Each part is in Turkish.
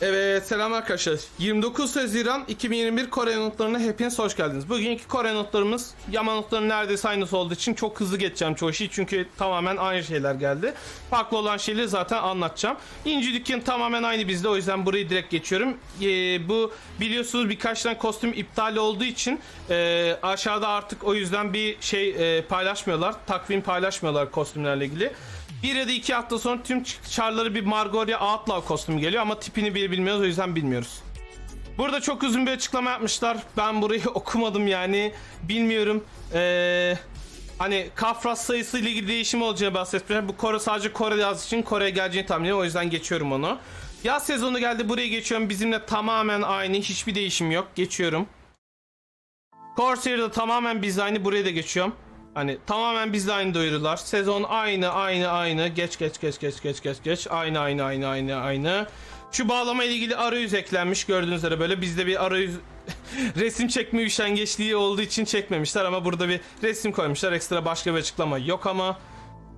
Evet selam arkadaşlar. 29 Haziran 2021 Kore notlarına hepiniz hoş geldiniz. Bugünkü Kore notlarımız Yama notlarının neredeyse aynısı olduğu için çok hızlı geçeceğim çoğu şey. Çünkü tamamen aynı şeyler geldi. Farklı olan şeyleri zaten anlatacağım. İnci dükkanı tamamen aynı bizde o yüzden burayı direkt geçiyorum. Ee, bu biliyorsunuz birkaç tane kostüm iptal olduğu için e, aşağıda artık o yüzden bir şey e, paylaşmıyorlar. Takvim paylaşmıyorlar kostümlerle ilgili. Bir ya da iki hafta sonra tüm çarları bir Margoria Outlaw kostümü geliyor ama tipini bile bilmiyoruz o yüzden bilmiyoruz. Burada çok uzun bir açıklama yapmışlar. Ben burayı okumadım yani. Bilmiyorum. Ee, hani kafras sayısı ile ilgili değişim olacağını bahsetmişler. Bu Kore sadece Kore yazdığı için Kore'ye geleceğini tahmin ediyorum. O yüzden geçiyorum onu. Yaz sezonu geldi. Buraya geçiyorum. Bizimle tamamen aynı. Hiçbir değişim yok. Geçiyorum. Corsair'da tamamen biz aynı. Buraya da geçiyorum. Hani tamamen bizde aynı duyurular. Sezon aynı aynı aynı. Geç geç geç geç geç geç geç. Aynı aynı aynı aynı aynı. Şu bağlama ile ilgili arayüz eklenmiş gördüğünüz üzere böyle bizde bir arayüz resim çekme üşengeçliği olduğu için çekmemişler ama burada bir resim koymuşlar. Ekstra başka bir açıklama yok ama.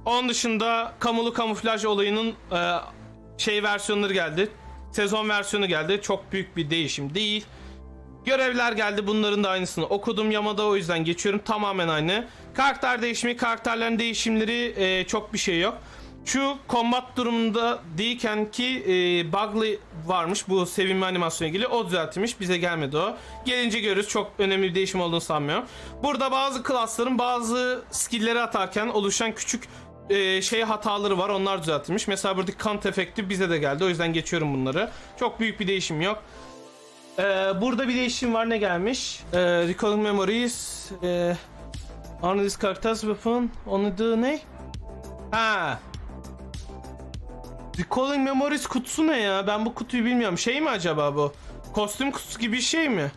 Onun dışında kamulu kamuflaj olayının e, şey versiyonları geldi. Sezon versiyonu geldi. Çok büyük bir değişim değil. Görevler geldi. Bunların da aynısını okudum Yamada o yüzden geçiyorum. Tamamen aynı. Karakter değişimi, karakterlerin değişimleri e, çok bir şey yok. Şu combat durumunda değilken ki e, bug'lı varmış bu sevinme animasyonu ilgili o düzeltilmiş bize gelmedi o. Gelince görürüz çok önemli bir değişim olduğunu sanmıyorum. Burada bazı klasların bazı skill'leri atarken oluşan küçük e, şey hataları var onlar düzeltilmiş. Mesela buradaki kant efekti bize de geldi o yüzden geçiyorum bunları. Çok büyük bir değişim yok. Ee, burada bir değişim var ne gelmiş? Ee, recalling memories. Ee, on this character's weapon. Onu the ne? Ha. Recalling memories kutusu ne ya? Ben bu kutuyu bilmiyorum. Şey mi acaba bu? Kostüm kutusu gibi bir şey mi?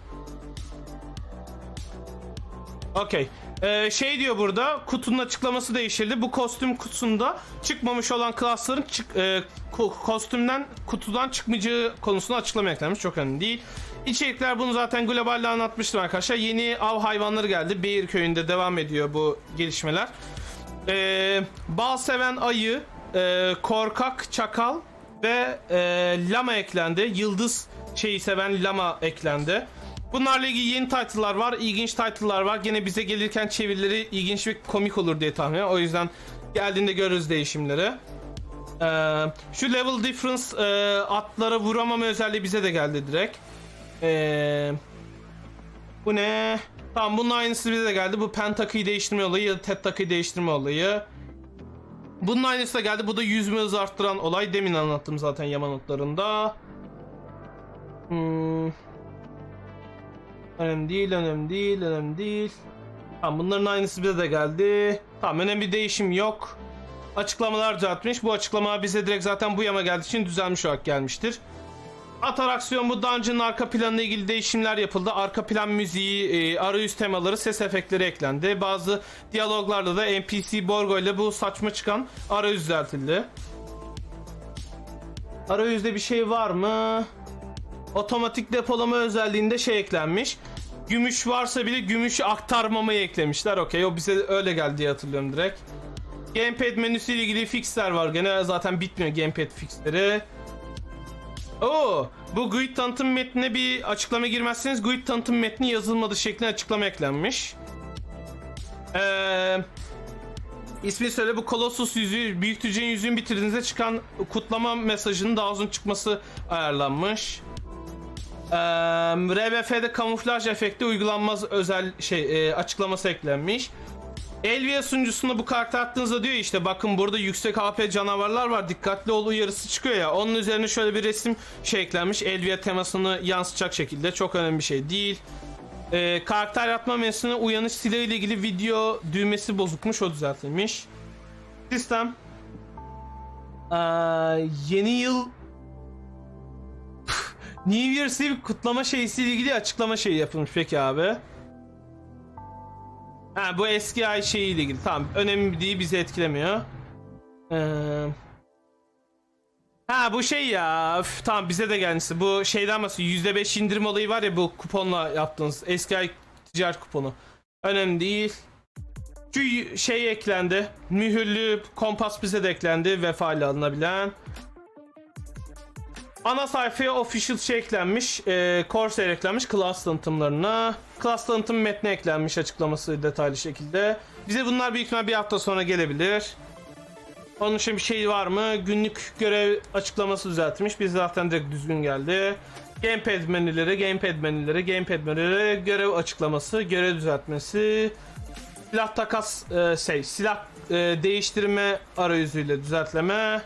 Okey. Ee, şey diyor burada kutunun açıklaması değişildi. Bu kostüm kutusunda çıkmamış olan klasların çık, e, ko- kostümden kutudan çıkmayacağı konusunda açıklama eklenmiş. Çok önemli değil. İçerikler bunu zaten globalde anlatmıştım arkadaşlar. Yeni av hayvanları geldi. Beyir köyünde devam ediyor bu gelişmeler. Ee, bal seven ayı, e, korkak çakal ve e, lama eklendi. Yıldız şeyi seven lama eklendi. Bunlarla ilgili yeni title'lar var, ilginç title'lar var. Gene bize gelirken çevirileri ilginç ve komik olur diye tahmin ediyorum. O yüzden geldiğinde görürüz değişimleri. Ee, şu level difference e, atlara vuramama özelliği bize de geldi direkt. Ee, bu ne? Tamam bunun aynısı bize de geldi. Bu pen takıyı değiştirme olayı ya da tet takıyı değiştirme olayı. Bunun aynısı da geldi. Bu da yüzme hızı arttıran olay. Demin anlattım zaten yama notlarında. Hmm. Önemli değil, önemli değil, önemli değil. Tamam bunların aynısı bize de geldi. Tamam önemli bir değişim yok. Açıklamalar düzeltmiş. Bu açıklama bize direkt zaten bu yama geldiği için düzelmiş olarak gelmiştir. Ataraksiyon bu dungeon'ın arka planıyla ilgili değişimler yapıldı. Arka plan müziği, e, arayüz temaları, ses efektleri eklendi. Bazı diyaloglarda da NPC Borgo ile bu saçma çıkan arayüz düzeltildi. Arayüzde bir şey var mı? Otomatik depolama özelliğinde şey eklenmiş. Gümüş varsa bile gümüşü aktarmamayı eklemişler. Okey o bize öyle geldi diye hatırlıyorum direkt. Gamepad menüsü ile ilgili fixler var. Gene zaten bitmiyor gamepad fixleri. Oo, bu GUID tanıtım metnine bir açıklama girmezseniz GUID tanıtım metni yazılmadı şeklinde açıklama eklenmiş. Eee İsmi söyle bu Colossus yüzüğü, büyük tüccenin yüzüğünü bitirdiğinizde çıkan kutlama mesajının daha uzun çıkması ayarlanmış. Ee, RBF'de kamuflaj efekti uygulanmaz özel şey e, açıklaması eklenmiş. Elvia sunucusunda bu karakter attığınızda diyor işte bakın burada yüksek AP canavarlar var dikkatli ol uyarısı çıkıyor ya. Onun üzerine şöyle bir resim şey eklenmiş. Elvia temasını yansıtacak şekilde çok önemli bir şey değil. Ee, karakter yatma menüsüne uyanış silahı ile ilgili video düğmesi bozukmuş o düzeltilmiş. Sistem Ee, yeni yıl New Year's Eve kutlama şeysiyle ilgili açıklama şeyi yapılmış peki abi. Ha bu eski ay şeyiyle ilgili. Tamam önemli değil bizi etkilemiyor. Ee... Ha bu şey ya. Üf, tamam bize de gelmişti. Bu şeyden bahsediyor. %5 indirim olayı var ya bu kuponla yaptığınız. Eski ay ticaret kuponu. Önemli değil. Şu şey eklendi. Mühürlü kompas bize de eklendi. Vefa ile alınabilen. Ana sayfaya official şey eklenmiş. E, Corsair eklenmiş class tanıtımlarına. Class tanıtım metni eklenmiş açıklaması detaylı şekilde. Bize bunlar büyük ihtimal bir hafta sonra gelebilir. Onun için bir şey var mı? Günlük görev açıklaması düzeltmiş. Biz zaten direkt düzgün geldi. Gamepad menüleri, gamepad menüleri, gamepad menüleri, görev açıklaması, görev düzeltmesi, silah takas, e, şey, silah e, değiştirme arayüzüyle düzeltleme.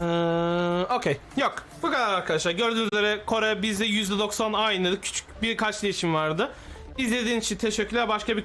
Ee, Okey. Yok. Bu kadar arkadaşlar. Gördüğünüz üzere Kore bizde %90 aynı. Küçük birkaç değişim vardı. İzlediğiniz için teşekkürler. Başka bir